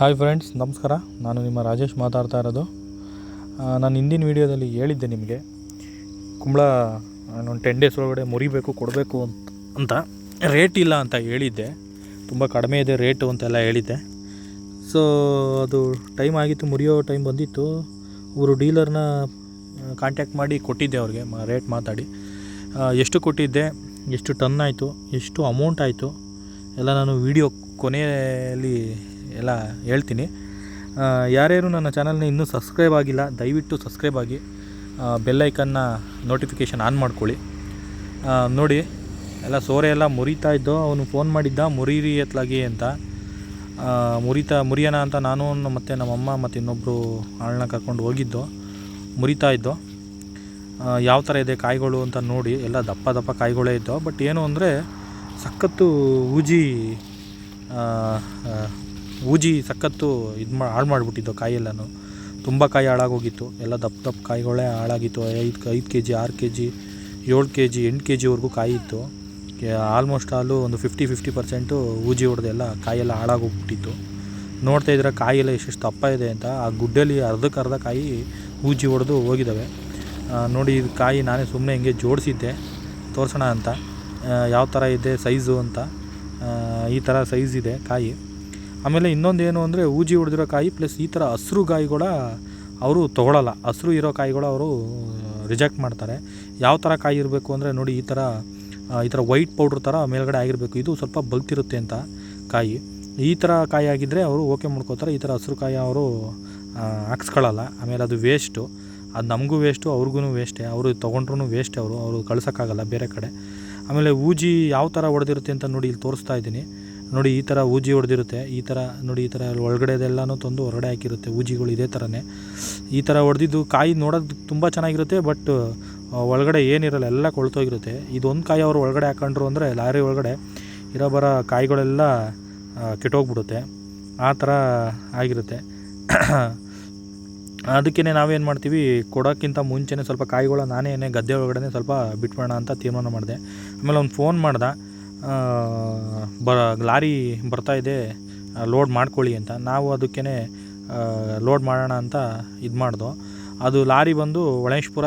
Hi friends ನಮಸ್ಕಾರ. ನಾನು ನಿಮ್ಮ ರಾಜೇಶ್ ಮಾತಾಡ್ತಾ ಇರೋದು. ನಾನು ಹಿಂದಿನ ವೀಡಿಯೋದಲ್ಲಿ ಹೇಳಿದ್ದೆ ನಿಮಗೆ, ಕುಂಬಳ ಒಂದು ಟೆನ್ ಡೇಸ್ ಒಳಗಡೆ ಮುರಿಬೇಕು, ಕೊಡಬೇಕು ಅಂತ ಅಂತ ರೇಟ್ ಇಲ್ಲ ಅಂತ ಹೇಳಿದ್ದೆ. ತುಂಬ ಕಡಿಮೆ ಇದೆ ರೇಟು ಅಂತೆಲ್ಲ ಹೇಳಿದ್ದೆ. ಸೊ ಅದು ಟೈಮ್ ಆಗಿತ್ತು, ಮುರಿಯೋ ಟೈಮ್ ಬಂದಿತ್ತು. ಅವರು ಡೀಲರ್ನ ಕಾಂಟ್ಯಾಕ್ಟ್ ಮಾಡಿ ಕೊಟ್ಟಿದ್ದೆ ಅವ್ರಿಗೆ ರೇಟ್ ಮಾತಾಡಿ. ಎಷ್ಟು ಕೊಟ್ಟಿದ್ದೆ, ಎಷ್ಟು ಟನ್ ಆಯಿತು, ಎಷ್ಟು ಅಮೌಂಟ್ ಆಯಿತು, ಎಲ್ಲ ನಾನು ವಿಡಿಯೋ ಕೊನೆಯಲ್ಲಿ ಎಲ್ಲ ಹೇಳ್ತೀನಿ. ಯಾರ್ಯಾರು ನನ್ನ ಚಾನಲ್ನ ಇನ್ನೂ ಸಬ್ಸ್ಕ್ರೈಬ್ ಆಗಿಲ್ಲ, ದಯವಿಟ್ಟು ಸಬ್ಸ್ಕ್ರೈಬ್ ಆಗಿ ಬೆಲ್ಲೈಕನ್ನ ನೋಟಿಫಿಕೇಷನ್ ಆನ್ ಮಾಡ್ಕೊಳ್ಳಿ. ನೋಡಿ, ಎಲ್ಲ ಸೋರೆ ಎಲ್ಲ ಮುರಿತಾ ಇದ್ದೋ, ಅವನು ಫೋನ್ ಮಾಡಿದ್ದ, ಮುರೀರಿ ಎತ್ಲಾಗಿ ಅಂತ. ಮುರಿತಾ, ಮುರಿಯೋಣ ಅಂತ ನಾನು, ಮತ್ತು ನಮ್ಮಮ್ಮ ಮತ್ತು ಇನ್ನೊಬ್ಬರು ಆಳನ್ನ ಕರ್ಕೊಂಡು ಹೋಗಿದ್ದು, ಮುರಿತಾ ಇದ್ದೋ. ಯಾವ ಥರ ಇದೆ ಕಾಯಿಗಳು ಅಂತ ನೋಡಿ, ಎಲ್ಲ ದಪ್ಪ ದಪ್ಪ ಕಾಯಿಗಳೇ ಇದ್ದೋ. ಬಟ್ ಏನು ಅಂದರೆ, ಸಖತ್ತು ಊಜಿ ಊಜಿ ಸಖತ್ತು ಇದು ಮಾ ಹಾಳು ಮಾಡಿಬಿಟ್ಟಿದ್ದು ಕಾಯೆಲ್ಲನೂ. ತುಂಬ ಕಾಯಿ ಹಾಳಾಗೋಗಿತ್ತು. ಎಲ್ಲ ದಪ್ಪ ದಪ್ಪ ಕಾಯಿಗಳೇ ಹಾಳಾಗಿತ್ತು. ಐದು ಐದು ಕೆ ಜಿ ಆರು ಕೆ ಜಿ ಏಳು ಕೆ ಜಿ ಎಂಟು ಕೆ ಜಿವರೆಗೂ ಕಾಯಿ ಇತ್ತು. ಆಲ್ಮೋಸ್ಟ್ ಆಲು ಒಂದು ಫಿಫ್ಟಿ ಫಿಫ್ಟಿ ಪರ್ಸೆಂಟು ಊಜಿ ಹೊಡೆದೆಲ್ಲ ಕಾಯೆಲ್ಲ ಹಾಳಾಗೋಗ್ಬಿಟ್ಟಿತ್ತು. ನೋಡ್ತಾ ಇದ್ರೆ ಕಾಯೆಲ್ಲ ಎಷ್ಟೆಷ್ಟು ದಪ್ಪ ಇದೆ ಅಂತ ಆ ಗುಡ್ಡಲ್ಲಿ ಅರ್ಧಕ್ಕೆ ಅರ್ಧ ಕಾಯಿ ಊಜಿ ಹೊಡೆದು ಹೋಗಿದ್ದಾವೆ ನೋಡಿ ಇದು ಕಾಯಿ ನಾನೇ ಸುಮ್ಮನೆ ಹಿಂಗೆ ಜೋಡಿಸಿದ್ದೆ. ತೋರಿಸೋಣ ಅಂತ. ಯಾವ ಥರ ಇದೆ ಸೈಜು ಅಂತ. ಈ ಥರ ಸೈಜ್ ಇದೆ ಕಾಯಿ. ಆಮೇಲೆ ಇನ್ನೊಂದು ಏನು ಅಂದರೆ ಊಜಿ ಹೊಡೆದಿರೋ ಕಾಯಿ ಪ್ಲಸ್ ಈ ಥರ ಹಸ್ರು ಕಾಯಿಗಳ ಅವರು ತೊಗೊಳಲ್ಲ. ಹಸ್ರು ಇರೋ ಕಾಯಿಗಳು ಅವರು ರಿಜೆಕ್ಟ್ ಮಾಡ್ತಾರೆ. ಯಾವ ಥರ ಕಾಯಿ ಇರಬೇಕು ಅಂದರೆ ನೋಡಿ ಈ ಥರ ಈ ಥರ ವೈಟ್ ಪೌಡ್ರ್ ಥರ ಮೇಲ್ಗಡೆ ಆಗಿರಬೇಕು. ಇದು ಸ್ವಲ್ಪ ಬಲ್ತಿರುತ್ತೆ ಅಂತ ಕಾಯಿ. ಈ ಥರ ಕಾಯಿ ಆಗಿದ್ದರೆ ಅವರು ಓಕೆ ಮಾಡ್ಕೋತಾರೆ. ಈ ಥರ ಹಸ್ರು ಕಾಯಿ ಅವರು ಹಾಕ್ಸ್ಕೊಳ್ಳಲ್ಲ ಆಮೇಲೆ ಅದು ವೇಸ್ಟು ಅದು ನಮಗೂ ವೇಸ್ಟು ಅವ್ರಿಗೂ ವೇಸ್ಟೇ ಅವರು ತೊಗೊಂಡ್ರೂ ವೇಸ್ಟೇ ಅವರು. ಅವರು ಕಳ್ಸೋಕ್ಕಾಗಲ್ಲ ಬೇರೆ ಕಡೆ. ಆಮೇಲೆ ಊಜಿ ಯಾವ ಥರ ಹೊಡೆದಿರುತ್ತೆ ಅಂತ ನೋಡಿ ಇಲ್ಲಿ ತೋರಿಸ್ತಾ ಇದ್ದೀನಿ. ನೋಡಿ, ಈ ಥರ ಊಜಿ ಹೊಡೆದಿರುತ್ತೆ, ಈ ಥರ ನೋಡಿ, ಈ ಥರ ಒಳಗಡೆದೆಲ್ಲನೂ ತಂದು ಹೊರಗಡೆ ಹಾಕಿರುತ್ತೆ, ಊಜಿಗಳು ಇದೇ ಥರನೇ ಈ ಥರ ಹೊಡೆದಿದ್ದು ಕಾಯಿ ನೋಡೋದು ತುಂಬ ಚೆನ್ನಾಗಿರುತ್ತೆ ಬಟ್ ಒಳಗಡೆ ಏನಿರಲ್ಲ, ಎಲ್ಲ ಕೊಳ್ತೋಗಿರುತ್ತೆ. ಇದೊಂದು ಕಾಯಿ ಅವರು ಒಳಗಡೆ ಹಾಕೊಂಡ್ರು ಅಂದರೆ ಲಾರಿ ಒಳಗಡೆ ಇರೋ ಬರೋ ಕಾಯಿಗಳೆಲ್ಲ ಕೆಟ್ಟೋಗ್ಬಿಡುತ್ತೆ. ಆ ಥರ ಆಗಿರುತ್ತೆ. ಅದಕ್ಕೇ ನಾವೇನು ಮಾಡ್ತೀವಿ, ಕೊಡೋಕ್ಕಿಂತ ಮುಂಚೆನೇ ಸ್ವಲ್ಪ ಕಾಯಿಗಳ ನಾನೇ ಗದ್ದೆ ಒಳಗಡೆ ಸ್ವಲ್ಪ ಬಿಟ್ಬಿಡೋಣ ಅಂತ ತೀರ್ಮಾನ ಮಾಡಿದೆ. ಆಮೇಲೆ ಅವ್ನು ಫೋನ್ ಮಾಡ್ದೆ. ಬ ಲಾರಿ ಬರ್ತಾ ಇದೆ ಲೋಡ್ ಮಾಡ್ಕೊಳ್ಳಿ ಅಂತ. ನಾವು ಅದಕ್ಕೇ ಲೋಡ್ ಮಾಡೋಣ ಅಂತ ಇದು ಮಾಡ್ದೋ. ಅದು ಲಾರಿ ಬಂದು ಒಳೇಶ್ಪುರ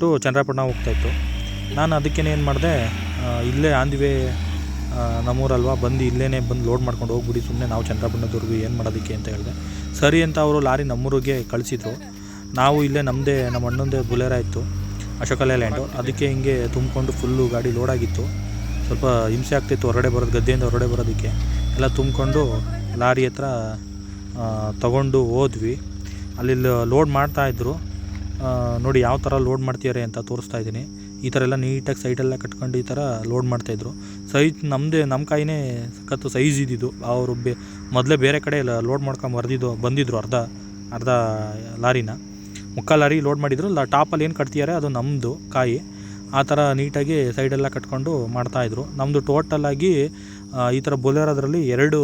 ಟು ಚಂದ್ರಪಟ್ಟಣ ಹೋಗ್ತಾಯಿತ್ತು ನಾನು ಅದಕ್ಕೇ ಏನು ಮಾಡಿದೆ ಇಲ್ಲೇ ಆನ್ ನಮ್ಮೂರಲ್ವಾ, ಬಂದು ಇಲ್ಲೇ ಬಂದು ಲೋಡ್ ಮಾಡ್ಕೊಂಡು ಹೋಗ್ಬಿಡಿ ಸುಮ್ಮನೆ ನಾವು ಚಂದ್ರಪಟ್ಟಣದವ್ರಿಗೂ ಏನು ಮಾಡೋದಕ್ಕೆ ಅಂತ ಹೇಳಿದೆ. ಸರಿ ಅಂತ ಅವರು ಲಾರಿ ನಮ್ಮೂರಿಗೆ ಕಳಿಸಿದ್ರು. ನಾವು ಇಲ್ಲೇ ನಮ್ಮದೇ ನಮ್ಮ ಅಣ್ಣಂದೇ ಬುಲೆರ ಇತ್ತು ಅಶೋಕ ಲ್ಯಾಂಡು ಅದಕ್ಕೆ ಹಿಂಗೆ ತುಂಬಿಕೊಂಡು ಫುಲ್ಲು ಗಾಡಿ ಲೋಡ್ ಆಗಿತ್ತು. ಸ್ವಲ್ಪ ಹಿಂಸೆ ಆಗ್ತಿತ್ತು, ಹೊರಗಡೆ ಬರೋದು, ಗದ್ದೆಯಿಂದ ಹೊರಗಡೆ ಬರೋದಕ್ಕೆ. ಎಲ್ಲ ತುಂಬಿಕೊಂಡು ಲಾರಿ ಹತ್ರ ತೊಗೊಂಡು ಹೋದ್ವಿ. ಅಲ್ಲಿ ಲೋಡ್ ಮಾಡ್ತಾಯಿದ್ರು ನೋಡಿ ಯಾವ ಥರ ಲೋಡ್ ಮಾಡ್ತಿದ್ದಾರೆ ಅಂತ ತೋರಿಸ್ತಾ ಇದ್ದೀನಿ. ಈ ಥರ ಎಲ್ಲ ನೀಟಾಗಿ ಸೈಡೆಲ್ಲ ಕಟ್ಕೊಂಡು ಈ ಥರ ಲೋಡ್ ಮಾಡ್ತಾಯಿದ್ರು ಸೈಜ್ ನಮ್ಮದೇ ನಮ್ಮ ಕಾಯಿನೇ ಸಖತ್ತು ಸೈಜ್ ಇದ್ದಿದ್ದು. ಅವರು ಬೆ, ಮೊದಲೇ ಬೇರೆ ಕಡೆ ಲೋಡ್ ಮಾಡ್ಕೊಂಡು ಬರ್ದಿದ್ದು ಬಂದಿದ್ದರು ಅರ್ಧ ಅರ್ಧ ಲಾರಿನ. ಮುಕ್ಕಾಲು ಲಾರಿ ಲೋಡ್ ಮಾಡಿದ್ರು. ಲ ಟಾಪಲ್ಲಿ ಏನು ಕಟ್ತಿದ್ದಾರೆ ಅದು ನಮ್ಮದು ಕಾಯಿ. ಆ ಥರ ನೀಟಾಗಿ ಸೈಡೆಲ್ಲ ಕಟ್ಕೊಂಡು ಮಾಡ್ತಾಯಿದ್ರು ನಮ್ಮದು ಟೋಟಲಾಗಿ ಈ ಥರ ಬೊಲೆರೋದ್ರಲ್ಲಿ ಎರಡು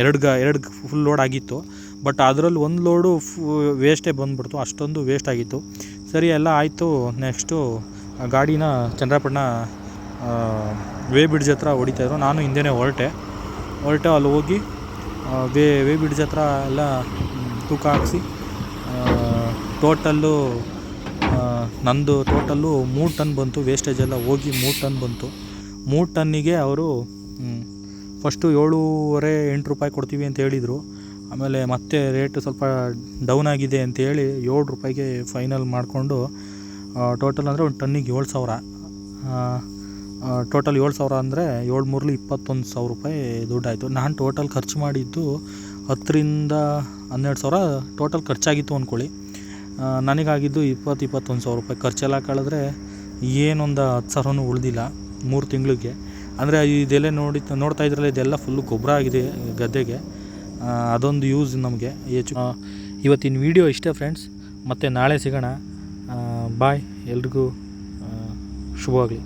ಎರಡು ಗ, ಎರಡು ಫುಲ್ ಲೋಡ್ ಆಗಿತ್ತು. ಬಟ್ ಅದರಲ್ಲಿ ಒಂದು ಲೋಡು ಫು ವೇಸ್ಟೇ ಬಂದ್ಬಿಡ್ತು. ಅಷ್ಟೊಂದು ವೇಸ್ಟ್ ಆಗಿತ್ತು. ಸರಿ, ಎಲ್ಲ ಆಯಿತು. ನೆಕ್ಸ್ಟು ಗಾಡಿನ ಚಂದ್ರಪಟ್ಟಣ ವೇ ಬ್ರಿಡ್ಜ್ ಹತ್ರ ಹೊಡಿತಾಯಿದ್ರು ನಾನು ಹಿಂದೆನೇ ಹೊರಟೆ. ಹೊರಟೆ ಅಲ್ಲಿ ಹೋಗಿ ವೇ ವೇ ಬ್ರಿಡ್ಜ್ ಹತ್ರ ಎಲ್ಲ ತೂಕ ಹಾಕ್ಸಿ ಟೋಟಲ್ಲು ನಂದು ಟೋಟಲ್ಲು ಮೂರು ಟನ್ ಬಂತು ವೇಸ್ಟೇಜ್ ಎಲ್ಲ ಹೋಗಿ ಮೂರು ಟನ್ ಬಂತು. ಮೂರು ಟನ್ನಿಗೆ ಅವರು ಫಸ್ಟು ಏಳೂವರೆ, ಎಂಟು ರೂಪಾಯಿ ಕೊಡ್ತೀವಿ ಅಂತ ಹೇಳಿದರು. ಆಮೇಲೆ ಮತ್ತೆ ರೇಟ್ ಸ್ವಲ್ಪ ಡೌನ್ ಆಗಿದೆ ಅಂತೇಳಿ ಏಳು ರೂಪಾಯಿಗೆ ಫೈನಲ್ ಮಾಡಿಕೊಂಡು ಟೋಟಲ್ ಅಂದರೆ ಒಂದು ಟನ್ನಿಗೆ ಏಳು ಸಾವಿರ. ಟೋಟಲ್ ಏಳು ಸಾವಿರ ಅಂದರೆ ಏಳು ಮೂರಲಿ ಇಪ್ಪತ್ತೊಂದು ಸಾವಿರ ರೂಪಾಯಿ ದುಡ್ಡಾಯಿತು. ನಾನು ಟೋಟಲ್ ಖರ್ಚು ಮಾಡಿದ್ದು ಹತ್ತರಿಂದ ಹನ್ನೆರಡು ಸಾವಿರ ಟೋಟಲ್ ಖರ್ಚಾಗಿತ್ತು ಅಂದ್ಕೊಳ್ಳಿ ನನಗಾಗಿದ್ದು ಇಪ್ಪತ್ತು ಇಪ್ಪತ್ತೊಂದು ಸಾವಿರ ರೂಪಾಯಿ ಖರ್ಚೆಲ್ಲ ಕಳೆದ್ರೆ ಏನೊಂದು ಹತ್ತು ಸಾವಿರನೂ ಉಳಿದಿಲ್ಲ ಮೂರು ತಿಂಗಳಿಗೆ. ಅಂದರೆ ಇದೆಲ್ಲ ನೋಡಿ, ನೋಡ್ತಾ ಇದ್ರಲ್ಲ ಇದೆಲ್ಲ ಫುಲ್ಲು ಗೊಬ್ಬರ ಆಗಿದೆ ಗದ್ದೆಗೆ. ಅದೊಂದು ಯೂಸ್ ನಮಗೆ ಹೆಚ್ಚು. ಇವತ್ತಿನ ವಿಡಿಯೋ ಇಷ್ಟೇ ಫ್ರೆಂಡ್ಸ್ ಮತ್ತು ನಾಳೆ ಸಿಗೋಣ. ಬಾಯ್ ಎಲ್ರಿಗೂ ಶುಭವಾಗಲಿ.